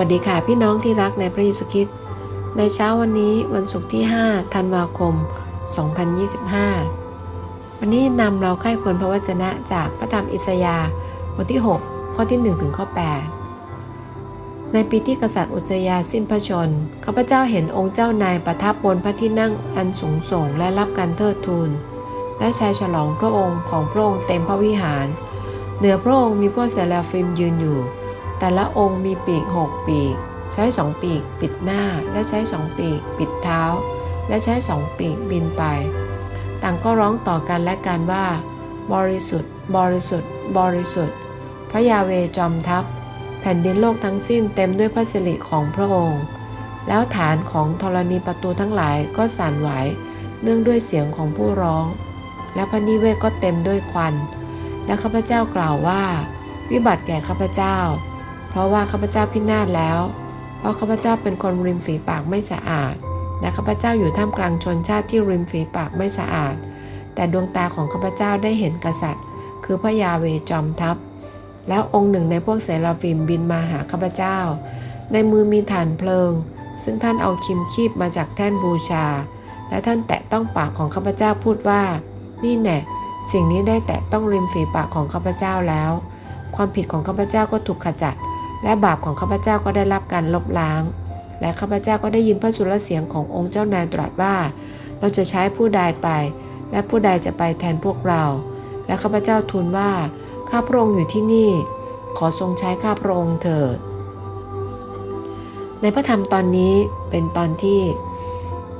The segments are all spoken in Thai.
วัสดีค่ะพี่น้องที่รักในพระเยซูคริสต์ในเช้าวันนี้วันศุกร์ที่ 5 ธันวาคม 2025 วันนี้นำเราใกล้ผลพระวจนะจากพระธรรมอิสยาห์บทที่ 6 ข้อที่ 1 ถึงข้อ 8 ในปีที่กษัตริย์อุสยาสิ้นพระชนข้าพเจ้าเห็นองค์เจ้านายประทับบนพระที่นั่งอันสูงส่งและรับการเทิดทูนและชายฉลองพระองค์ของพระองค์เต็มพระวิหาร เหนือพระองค์มีพวกเซราฟิมยืนอยู่ แต่ละองค์มีปีกหกปีก ใช้สองปีกปิดหน้า และใช้สองปีกปิดเท้า และใช้สองปีกบินไป ต่างก็ร้องต่อกันและกันว่า บริสุทธิ์ บริสุทธิ์ บริสุทธิ์ พระยาเวจอมทัพ แผ่นดินโลกทั้งสิ้นเต็มด้วยพระสิริของพระองค์ แล้วฐานของธรณีประตูทั้งหลายก็สั่นไหวเนื่องด้วยเสียงของผู้ร้อง และพระนิเวศก็เต็มด้วยควัน และข้าพเจ้ากล่าวว่า วิบัติแก่ข้าพเจ้า เพราะว่าข้าพเจ้าพินาศแล้ว เพราะข้าพเจ้าเป็นคนริมฝีปากไม่สะอาด และข้าพเจ้าอยู่ท่ามกลางชนชาติที่ริมฝีปากไม่สะอาด แต่ดวงตาของข้าพเจ้าได้เห็นกษัตริย์ คือพระยาเวจอมทัพ แล้วองค์หนึ่งในพวกเสราฟิมบินมาหาข้าพเจ้า ในมือมีฐานเพลิง ซึ่งท่านเอาคิมคีบมาจากแท่นบูชา และท่านแตะต้องปากของข้าพเจ้าพูดว่า นี่แน่สิ่งนี้ได้แตะต้องริมฝีปากของข้าพเจ้าแล้ว ความผิดของข้าพเจ้าก็ถูกขจัด และบาปของข้าพเจ้าก็ได้รับการลบล้าง และข้าพเจ้าก็ได้ยินพระสุรเสียงขององค์เจ้านายตรัสว่า เราจะใช้ผู้ใดไป และผู้ใดจะไปแทนพวกเรา และข้าพเจ้าทูลว่าข้าพระองค์อยู่ที่นี่ ขอทรงใช้ข้าพระองค์เถิด ในพระธรรมตอนนี้เป็นตอนที่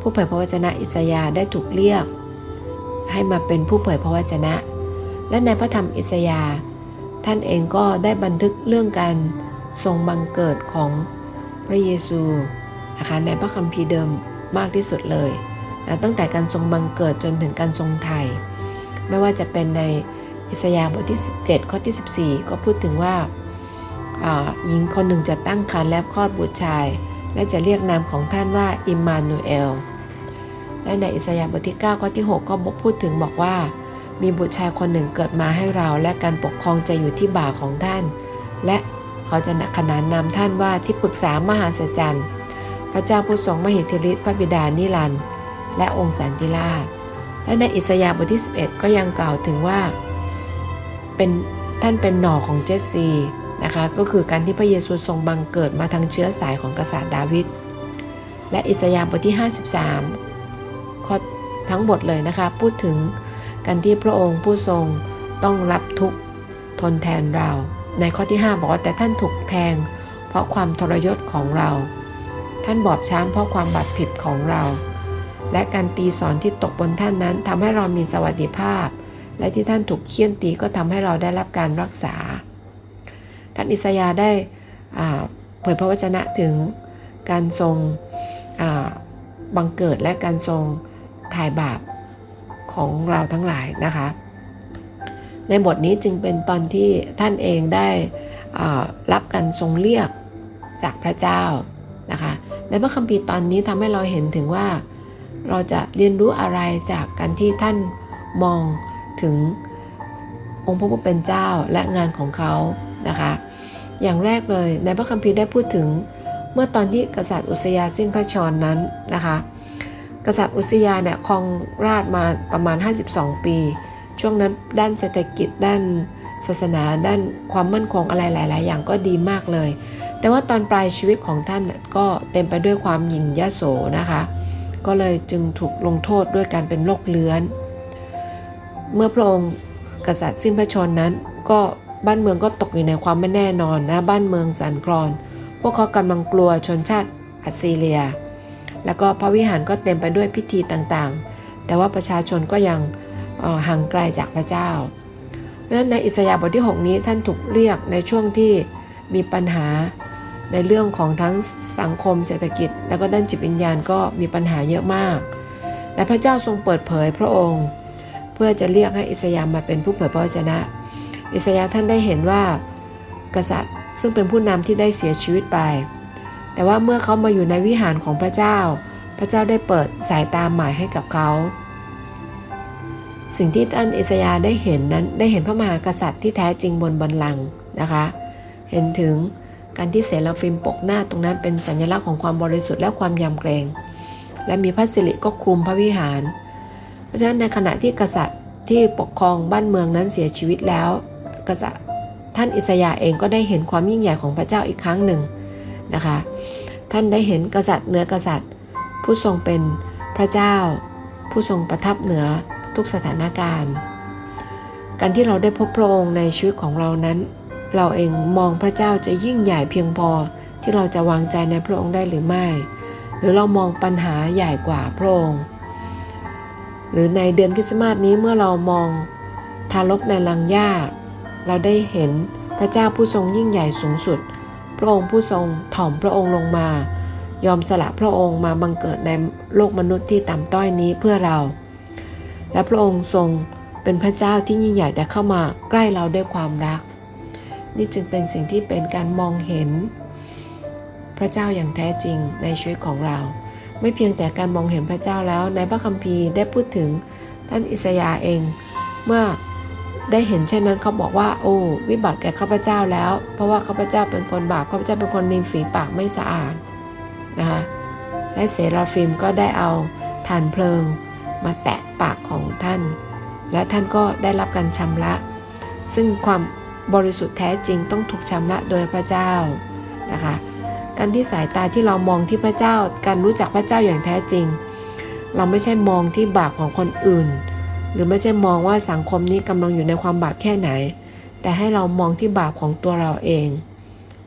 ผู้เผยพระวจนะอิสยาห์ได้ถูกเรียก ให้มาเป็นผู้เผยพระวจนะ และในพระธรรมอิสยาห์ท่านเองก็ได้บันทึกเรื่องการ ทรงบังเกิดของพระเยซูนะคะในพระคัมภีร์เดิมมากที่สุดเลยนะตั้งแต่การทรงบังเกิดจนถึงการทรงไถ่ไม่ว่าจะเป็นในอิสยาห์บทที่ 17 ข้อที่ 14 ก็พูดถึงว่าหญิงคนหนึ่งจะตั้งครรภ์และคลอดบุตรชาย และจะเรียกนามของท่านว่าอิมมานูเอล และในอิสยาห์บทที่ 9 ข้อที่ 6 ก็พูดถึงบอกว่า มีบุตรชายคนหนึ่งเกิดมาให้เรา และการปกครองจะอยู่ที่บ่าของท่าน และ เขาจะขนานนามท่านว่าที่ปรึกษามหาศจรรย์พระเจ้าผู้ทรงมหิทธิฤทธิ์พระบิดานิรันดร์และองค์สันติราชและในอิสยาห์บทที่ 11 ก็ยังกล่าวถึงว่า เป็นท่านเป็นหน่อของเจสซีนะคะก็คือการที่พระเยซูทรงบังเกิดมาทางเชื้อสายของกษัตริย์ดาวิดและอิสยาห์บทที่ 53ข้อทั้งบทเลยนะคะพูดถึงการที่พระองค์ผู้ทรงต้องรับทุกข์ทนแทนเรา ในข้อที่ 5 บอกว่าแต่ท่านถูกแทง เพราะความทรยศของเรา ท่านบอบช้ำเพราะความบาดผิดของเรา และการตีสอนที่ตกบนท่านนั้นทำให้เรามีสวัสดิภาพ และที่ท่านถูกเคี่ยนตีก็ทำให้เราได้รับการรักษา ท่านอิสยาได้เผยพระวจนะถึงการทรงบังเกิดและการทรงถ่ายบาปของเราทั้งหลายนะคะ ในบทนี้จึงเป็นตอนที่ท่านเองได้รับการทรงเรียกจากพระเจ้านะคะในพระคัมภีร์ตอนนี้ทำให้เราเห็นถึงว่า เราจะเรียนรู้อะไรจากการที่ท่านมองถึงองค์พระผู้เป็นเจ้าและงานของเขานะคะ อย่างแรกเลยในพระคัมภีร์ได้พูดถึงเมื่อตอนที่กษัตริย์อุสยาสิ้นพระชนนั้นนะคะ กษัตริย์อุสยาเนี่ยครองราชมาประมาณ 52 ปี ช่วงนั้นด้านเศรษฐกิจด้านศาสนาด้านความมั่นคงอะไรหลาย ๆ อย่างก็ดีมากเลย แต่ว่าตอนปลายชีวิตของท่านก็เต็มไปด้วยความหยิ่งยโสนะคะ ก็เลยจึงถูกลงโทษด้วยการเป็นโรคเลื้อน เมื่อพระองค์กษัตริย์สิ้นพระชนนั้น ก็บ้านเมืองก็ตกอยู่ในความไม่แน่นอนนะบ้านเมืองสั่นคลอน พวกเขากำลังกลัวชนชาติอัสซีเรีย แล้วก็พระวิหารก็เต็มไปด้วยพิธีต่าง ๆ แต่ว่าประชาชนก็ยัง ห่างไกลจากพระเจ้า เพราะฉะนั้นในอิสยาห์บทที่ 6 นี้ท่านถูกเรียกในช่วงที่มีปัญหาในเรื่องของทั้งสังคมเศรษฐกิจ แล้วก็ด้านจิตวิญญาณก็มีปัญหาเยอะมาก และพระเจ้าทรงเปิดเผยพระองค์ เพื่อจะเรียกให้อิสยาห์มาเป็นผู้เผยพระวจนะ อิสยาห์ท่านได้เห็นว่ากษัตริย์ซึ่งเป็นผู้นำที่ได้เสียชีวิตไป แต่ว่าเมื่อเขามาอยู่ในวิหารของพระเจ้า พระเจ้าได้เปิดสายตาใหม่ให้กับเขา สิ่งที่ท่านอิสยาห์ได้เห็นนั้นได้เห็นพระมหากษัตริย์ที่แท้จริงบนบัลลังก์นะคะ เห็นถึงการที่เสราฟิมปกหน้าตรงนั้นเป็นสัญลักษณ์ของความบริสุทธิ์และความยำเกรง และมีพระสิริก็คลุมพระวิหาร เพราะฉะนั้นในขณะที่กษัตริย์ที่ปกครองบ้านเมืองนั้นเสียชีวิตแล้ว กษัตริย์ท่านอิสยาห์เองก็ได้เห็นความยิ่งใหญ่ของพระเจ้าอีกครั้งหนึ่งนะคะ ท่านได้เห็นกษัตริย์เหนือกษัตริย์ ผู้ทรงเป็นพระเจ้า ผู้ทรงประทับเหนือ ทุกสถานการณ์ การที่เราได้พบพระองค์ในชีวิตของเรานั้น เราเองมองพระเจ้าจะยิ่งใหญ่เพียงพอที่เราจะวางใจในพระองค์ได้หรือไม่ หรือเรามองปัญหาใหญ่กว่าพระองค์ หรือในเดือนคริสต์มาสนี้เมื่อเรามองทารกในลังหญ้า เราได้เห็นพระเจ้าผู้ทรงยิ่งใหญ่สูงสุด พระองค์ผู้ทรงถ่อมพระองค์ลงมา ยอมสละพระองค์มาบังเกิดในโลกมนุษย์ที่ต่ำต้อยนี้เพื่อเรา และพระองค์ทรงเป็นพระเจ้าที่ยิ่งใหญ่แต่เข้ามาใกล้เราด้วยความรัก นี่จึงเป็นสิ่งที่เป็นการมองเห็น พระเจ้าอย่างแท้จริงในชีวิตของเรา ไม่เพียงแต่การมองเห็นพระเจ้าแล้วในพระคัมภีร์ได้พูดถึงท่านอิสยาเอง เมื่อได้เห็นเช่นนั้นเขาบอกว่า โอ้วิบัติแก่ข้าพเจ้าแล้ว เพราะว่าข้าพเจ้าเป็นคนบาปข้าพเจ้าเป็นคนริมฝีปากไม่สะอาดนะคะและเสราฟิมก็ได้เอาฐานเพลิง มาแตะปากของท่าน และท่านก็ได้รับการชำระ ซึ่งความบริสุทธิ์แท้จริงต้องถูกชำระโดยพระเจ้านะคะการที่สายตาที่เรามองที่พระเจ้า การรู้จักพระเจ้าอย่างแท้จริง เราไม่ใช่มองที่บาปของคนอื่น หรือไม่ใช่มองว่าสังคมนี้กำลังอยู่ในความบาปแค่ไหน แต่ให้เรามองที่บาปของตัวเราเอง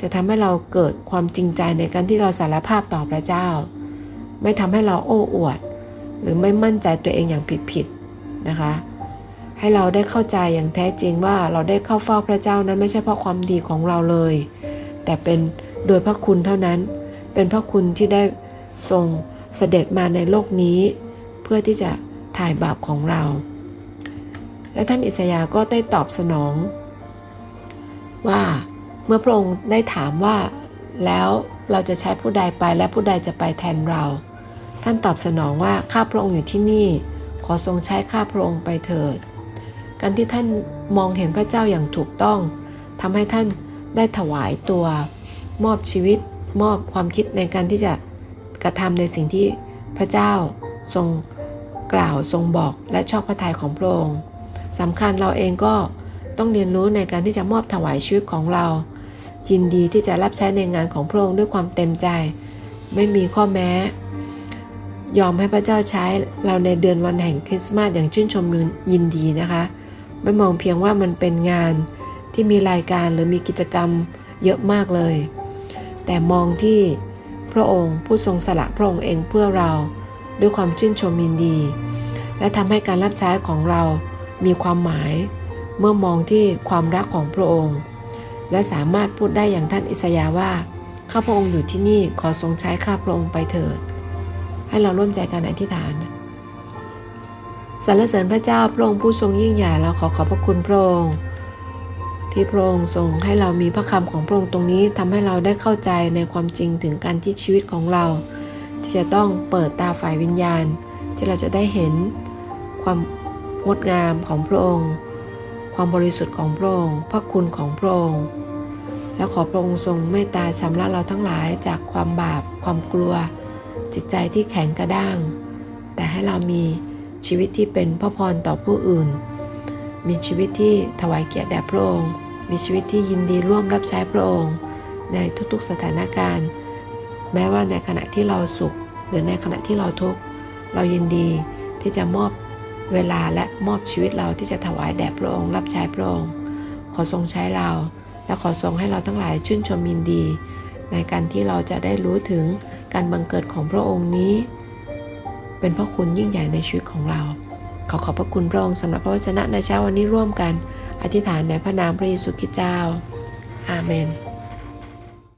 จะทำให้เราเกิดความจริงใจในการที่เราสารภาพต่อพระเจ้า ไม่ทำให้เราโอ้อวด หรือไม่มั่นใจตัวเองอย่างผิดๆนะคะ ให้เราได้เข้าใจอย่างแท้จริงว่าเราได้เข้าเฝ้าพระเจ้านั้นไม่ใช่เพราะความดีของเราเลย แต่เป็นโดยพระคุณเท่านั้น เป็นพระคุณที่ได้ทรงเสด็จมาในโลกนี้ เพื่อที่จะถ่ายบาปของเรา และท่านอิสยาห์ก็ได้ตอบสนอง ว่าเมื่อพระองค์ได้ถามว่าแล้วเราจะใช้ผู้ใดไปและผู้ใดจะไปแทนเรา ท่านตอบสนองว่าข้าพระองค์อยู่ที่นี่ ขอทรงใช้ข้าพระองค์ไปเถิด การที่ท่านมองเห็นพระเจ้าอย่างถูกต้องทำให้ท่านได้ถวายตัว มอบชีวิต มอบความคิดในการที่จะกระทำในสิ่งที่พระเจ้าทรงกล่าวทรงบอกและชอบพระทัยของพระองค์สำคัญเราเองก็ต้องเรียนรู้ในการที่จะมอบถวายชีวิตของเรา ยินดีที่จะรับใช้ในงานของพระองค์ด้วยความเต็มใจ ไม่มีข้อแม้ ยอมให้พระเจ้าใช้เราในเดือนวันแห่งคริสต์มาสอย่างชื่นชมยินดีนะคะ ไม่มองเพียงว่ามันเป็นงานที่มีรายการหรือมีกิจกรรมเยอะมากเลย แต่มองที่พระองค์ผู้ทรงสละพระองค์เองเพื่อเราด้วยความชื่นชมยินดี และทำให้การรับใช้ของเรามีความหมาย เมื่อมองที่ความรักของพระองค์ และสามารถพูดได้อย่างท่านอิสยาว่าข้าพระองค์อยู่ที่นี่ขอทรงใช้ข้าพระองค์ไปเถิด ให้เราร่วมใจกันอธิษฐานสรรเสริญพระเจ้าพระองค์ผู้ทรงยิ่งใหญ่เราขอขอบพระคุณพระองค์ที่พระองค์ทรงให้เรามีพระคำของพระองค์ตรงนี้ทำให้เราได้เข้าใจในความจริงถึงการที่ชีวิตของเรา ที่จะต้องเปิดตาฝ่ายวิญญาณ ที่เราจะได้เห็นความงดงามของพระองค์ ความบริสุทธิ์ของพระองค์พระคุณของพระองค์และขอพระองค์ทรงเมตตาชำระเราทั้งหลายจากความบาปความกลัว จิตใจที่แข็งกระด้าง แต่ให้เรามีชีวิตที่เป็นพระพรต่อผู้อื่น มีชีวิตที่ถวายเกียรติแด่พระองค์ มีชีวิตที่ยินดีร่วมรับใช้พระองค์ ในทุกๆสถานการณ์ แม้ว่าในขณะที่เราสุข หรือในขณะที่เราทุกข์เรายินดีที่จะมอบเวลาและมอบชีวิตเราที่จะถวายแด่พระองค์รับใช้พระองค์ขอทรงใช้เรา และขอทรงให้เราทั้งหลายชื่นชมยินดี ในการที่เราจะได้รู้ถึง การบังเกิดของพระองค์นี้ เป็นพระคุณยิ่งใหญ่ในชีวิตของเรา ขอขอบพระคุณพระองค์สำหรับพระวจนะในเช้าวันนี้ร่วมกัน อธิษฐานในพระนามพระเยซูคริสต์เจ้า อาเมน